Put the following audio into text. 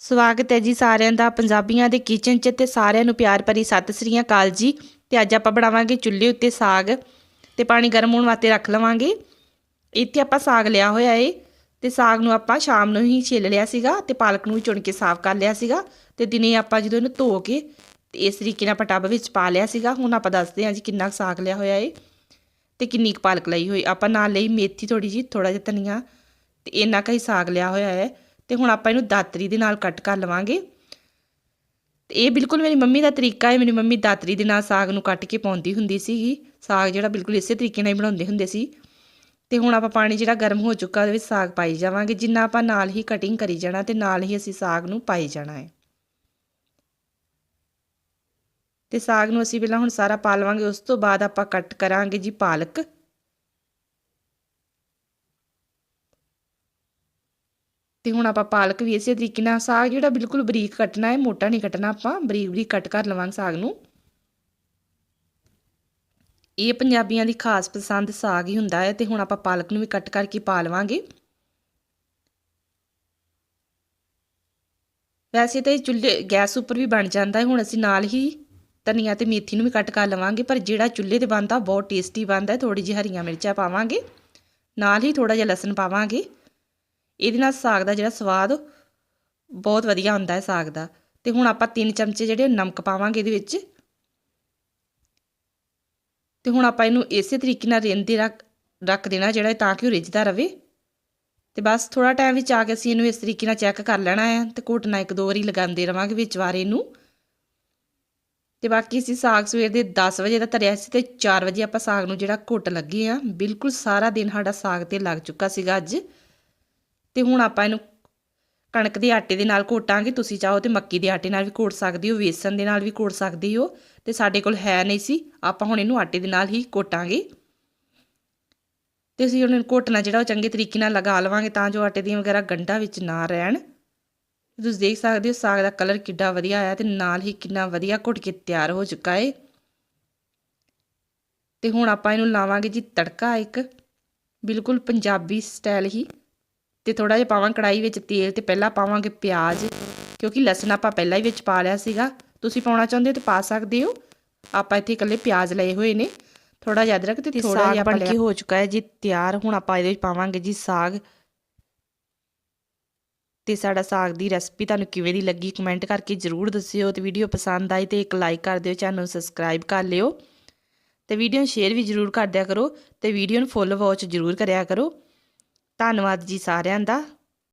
ਸਵਾਗਤ ਹੈ ਜੀ ਸਾਰਿਆਂ ਦਾ ਪੰਜਾਬੀਆਂ ਦੇ ਕਿਚਨ 'ਚ ਤੇ ਸਾਰਿਆਂ ਨੂੰ ਪਿਆਰ ਭਰੀ ਸਤਿ ਸ੍ਰੀ ਅਕਾਲ ਜੀ। ਤੇ ਅੱਜ ਆਪਾਂ ਬਣਾਵਾਂਗੇ ਚੁੱਲ੍ਹੇ ਉੱਤੇ ਸਾਗ ਤੇ ਪਾਣੀ ਗਰਮ ਹੋਣ ਵਾਸਤੇ ਰੱਖ ਲਵਾਂਗੇ। ਇੱਥੇ ਆਪਾਂ ਸਾਗ ਲਿਆ ਹੋਇਆ ਏ ਤੇ ਸਾਗ ਨੂੰ ਆਪਾਂ ਸ਼ਾਮ ਨੂੰ ਹੀ ਛਿੱਲ ਲਿਆ ਸੀਗਾ ਤੇ ਪਾਲਕ ਨੂੰ ਚੁਣ ਕੇ ਸਾਫ਼ ਕਰ ਲਿਆ ਸੀਗਾ ਤੇ ਦਿਨੇ ਆਪਾਂ ਜਦੋਂ ਇਹਨੂੰ ਧੋ ਕੇ ਤੇ ਇਸ ਤਰੀਕੇ ਨਾਲ ਆਪਾਂ ਵਿੱਚ ਪਾ ਲਿਆ ਸੀਗਾ। ਹੁਣ ਆਪਾਂ ਦੱਸਦੇ ਹਾਂ ਜੀ ਕਿੰਨਾ ਕੁ ਸਾਗ ਲਿਆ ਹੋਇਆ ਏ ਤੇ ਕਿੰਨੀ ਕੁ ਪਾਲਕ ਲਈ ਹੋਈ। ਆਪਾਂ ਨਾਲ ਲਈ ਮੇਥੀ ਥੋੜੀ ਜੀ ਥੋੜਾ ਜਿਹਾ ਧਨੀਆ ਤੇ ਇੰਨਾ ਕੁ ਹੀ ਸਾਗ ਲਿਆ ਹੋਇਆ ਹੈ ਤੇ ਹੁਣ ਆਪਾਂ ਇਹਨੂੰ ਦਾਤਰੀ ਦੇ ਨਾਲ ਕੱਟ ਕਰ ਲਵਾਂਗੇ। ਤੇ ਇਹ ਬਿਲਕੁਲ ਮੇਰੀ ਮੰਮੀ ਦਾ ਤਰੀਕਾ ਹੈ। ਮੇਰੀ ਮੰਮੀ ਦਾਤਰੀ ਦੇ ਨਾਲ ਸਾਗ ਨੂੰ ਕੱਟ ਕੇ ਪਾਉਂਦੀ ਹੁੰਦੀ ਸੀਗੀ। ਸਾਗ ਜਿਹੜਾ ਬਿਲਕੁਲ ਇਸੇ ਤਰੀਕੇ ਨਾਲ ਹੀ ਬਣਾਉਂਦੇ ਹੁੰਦੇ ਸੀ। ਤੇ ਹੁਣ ਆਪਾਂ ਪਾਣੀ ਜਿਹੜਾ ਗਰਮ ਹੋ ਚੁੱਕਾ ਉਹਦੇ ਵਿੱਚ ਸਾਗ ਪਾਈ ਜਾਵਾਂਗੇ। ਜਿੰਨਾ ਆਪਾਂ ਨਾਲ ਹੀ ਕਟਿੰਗ ਕਰੀ ਜਾਣਾ ਤੇ ਨਾਲ ਹੀ ਅਸੀਂ ਸਾਗ ਨੂੰ ਪਾਈ ਜਾਣਾ ਹੈ। ਤੇ ਸਾਗ ਨੂੰ ਅਸੀਂ ਪਹਿਲਾਂ ਹੁਣ ਸਾਰਾ ਪਾ ਲਵਾਂਗੇ। ਉਸ ਤੋਂ ਬਾਅਦ ਆਪਾਂ ਕੱਟ ਕਰਾਂਗੇ ਜੀ ਪਾਲਕ। ਤੇ ਹੁਣ ਆਪਾਂ ਪਾਲਕ ਵੀ ਇਸੇ ਤਰੀਕੇ ਨਾਲ ਸਾਗ ਜਿਹੜਾ ਬਿਲਕੁਲ ਬਰੀਕ ਕੱਟਣਾ ਹੈ, ਮੋਟਾ ਨਹੀਂ ਕੱਟਣਾ, ਆਪਾਂ ਬਰੀਕ ਬਰੀਕ ਕੱਟ ਕਰ ਲਵਾਂਗੇ ਸਾਗ ਨੂੰ। ਇਹ ਪੰਜਾਬੀਆਂ ਦੀ ਖਾਸ ਪਸੰਦ ਸਾਗ ਹੀ ਹੁੰਦਾ ਹੈ ਤੇ ਹੁਣ ਆਪਾਂ ਪਾਲਕ ਨੂੰ ਵੀ ਕੱਟ ਕਰਕੇ ਪਾ ਲਵਾਂਗੇ। ਵੈਸੇ ਤਾਂ ਇਹ ਚੁੱਲ੍ਹੇ, ਗੈਸ ਉੱਪਰ ਵੀ ਬਣ ਜਾਂਦਾ ਹੈ, ਹੁਣ ਅਸੀਂ ਨਾਲ ਹੀ ਧਨੀਆ ਤੇ ਮੇਥੀ ਨੂੰ ਵੀ ਕੱਟ ਕਰ ਲਵਾਂਗੇ, ਪਰ ਜਿਹੜਾ ਚੁੱਲ੍ਹੇ ਤੇ ਬਣਦਾ ਬਹੁਤ ਟੇਸਟੀ ਬਣਦਾ ਹੈ ਥੋੜੀ ਜਿਹੀ ਹਰੀਆਂ ਮਿਰਚਾਂ ਪਾਵਾਂਗੇ, ਨਾਲ ਹੀ ਥੋੜਾ ਜਿਹਾ ਲਸਣ ਪਾਵਾਂਗੇ। ਇਹਦੇ ਨਾਲ ਸਾਗ ਦਾ ਜਿਹੜਾ ਸਵਾਦ ਬਹੁਤ ਵਧੀਆ ਹੁੰਦਾ ਹੈ ਸਾਗ ਦਾ। ਤੇ ਹੁਣ ਆਪਾਂ 3 ਚਮਚੇ ਜਿਹੜੇ ਨਮਕ ਪਾਵਾਂਗੇ ਇਹਦੇ ਵਿੱਚ। ਤੇ ਹੁਣ ਆਪਾਂ ਇਹਨੂੰ ਇਸੇ ਤਰੀਕੇ ਨਾਲ ਰਿੰਦੇ ਰੱਖ ਰੱਖ ਦੇਣਾ ਜਿਹੜਾ ਤਾਂ ਕਿ ਉਹ ਰਿੱਝਦਾ ਰਵੇ। ਤੇ ਬਸ ਥੋੜਾ ਟਾਈਮ ਵਿੱਚ ਆ ਕੇ ਅਸੀਂ ਇਹਨੂੰ ਇਸ ਤਰੀਕੇ ਨਾਲ ਚੈੱਕ ਕਰ ਲੈਣਾ ਹੈ ਤੇ ਘੋਟਣਾ ਇੱਕ ਦੋ ਵਾਰੀ ਲਗਾਉਂਦੇ ਰਵਾਂਗੇ ਵਿੱਚ ਵਾਰੇ ਨੂੰ ਤੇ ਬਾਕੀ ਅਸੀਂ ਸਾਗ ਸਵੇਰ ਦੇ 10 ਵਜੇ ਦਾ ਧਰਿਆ ਸੀ ਤੇ 4 ਵਜੇ ਆਪਾਂ ਸਾਗ ਨੂੰ ਜਿਹੜਾ ਘੁੱਟ ਲੱਗੇ ਆ ਬਿਲਕੁਲ ਸਾਰਾ ਦਿਨ ਸਾਡਾ ਸਾਗ ਤੇ ਲੱਗ ਚੁੱਕਾ ਸੀਗਾ ਅੱਜ। ਤੇ ਹੁਣ ਆਪਾਂ ਇਹਨੂੰ ਕਣਕ ਦੇ ਆਟੇ ਦੇ ਨਾਲ ਘੋਟਾਂਗੇ ਤੁਸੀਂ ਚਾਹੋ ਤੇ ਮੱਕੀ ਦੇ ਆਟੇ ਨਾਲ ਵੀ ਘੋਟ ਸਕਦੇ ਹੋ, ਵੇਸਣ ਦੇ ਨਾਲ ਵੀ ਘੋਟ ਸਕਦੇ ਹੋ ਤੇ ਸਾਡੇ ਕੋਲ ਹੈ ਨਹੀਂ ਸੀ। ਆਪਾਂ ਹੁਣ ਇਹਨੂੰ ਆਟੇ ਦੇ ਨਾਲ ਹੀ ਘੋਟਾਂਗੇ ਤੇ ਅਸੀਂ ਹੁਣ ਘੋਟਣਾ ਜਿਹੜਾ ਉਹ ਚੰਗੇ ਤਰੀਕੇ ਨਾਲ ਲਗਾ ਲਵਾਂਗੇ ਤਾਂ ਜੋ ਆਟੇ ਦੀਆਂ ਵਗੈਰਾ ਗੰਢਾਂ ਵਿੱਚ ਨਾ ਰਹਿਣ। ਤੁਸੀਂ ਦੇਖ ਸਕਦੇ ਹੋ ਸਾਗ ਦਾ ਕਲਰ ਕਿੱਡਾ ਵਧੀਆ ਆਇਆ ਤੇ ਨਾਲ ਹੀ ਕਿੰਨਾ ਵਧੀਆ ਘੁੱਟ ਕੇ ਤਿਆਰ ਹੋ ਚੁੱਕਾ ਏ। ਤੇ ਹੁਣ ਆਪਾਂ ਇਹਨੂੰ ਲਾਵਾਂਗੇ ਜੀ ਤੜਕਾ ਇੱਕ। ਬਿਲਕੁਲ ਪੰਜਾਬੀ ਸਟਾਈਲ ਹੀ। ਤੇ ਥੋੜਾ ਜਿਹਾ ਪਾਵਾਂ ਕੜਾਈ ਵਿੱਚ ਤੇਲ ਤੇ ਪਹਿਲਾਂ ਪਾਵਾਂਗੇ ਪਿਆਜ਼ ਕਿਉਂਕਿ ਲਸਣ ਆਪਾਂ ਪਹਿਲਾਂ ਹੀ ਵਿੱਚ ਪਾ ਲਿਆ ਸੀਗਾ। ਤੁਸੀਂ ਪਾਉਣਾ ਚਾਹੁੰਦੇ ਹੋ ਤੇ ਪਾ ਸਕਦੇ ਹੋ। ਆਪਾਂ ਇੱਥੇ ਇਕੱਲੇ ਪਿਆਜ਼ ਲਏ ਹੋਏ ਨੇ। ਥੋੜਾ ਜਿਹਾ ਅਦਰਕ ਤੇ ਥੋੜਾ ਜਿਹਾ ਬਣ ਕੇ ਹੋ ਚੁੱਕਾ ਹੈ ਜੀ ਤਿਆਰ ਹੁਣ ਆਪਾਂ ਇਹਦੇ ਵਿੱਚ ਪਾਵਾਂਗੇ ਜੀ ਸਾਗ। ਤੇ ਸਾਡਾ ਸਾਗ ਦੀ ਰੈਸਪੀ ਤੁਹਾਨੂੰ ਕਿਵੇਂ ਦੀ ਲੱਗੀ ਕਮੈਂਟ ਕਰਕੇ ਜਰੂਰ ਦੱਸਿਓ ਤੇ ਵੀਡੀਓ ਪਸੰਦ ਆਈ ਤੇ ਇੱਕ ਲਾਈਕ ਕਰ ਦਿਓ ਚੈਨਲ ਨੂੰ ਸਬਸਕ੍ਰਾਈਬ ਕਰ ਲਿਓ। ਤੇ ਵੀਡੀਓ ਨੂੰ ਸ਼ੇਅਰ ਵੀ ਜਰੂਰ ਕਰ ਦਿਆ ਕਰੋ ਤੇ ਵੀਡੀਓ ਨੂੰ ਫੁੱਲ ਵਾਚ ਜਰੂਰ ਕਰਿਆ ਕਰੋ। ਧੰਨਵਾਦ ਜੀ ਸਾਰਿਆਂ ਦਾ।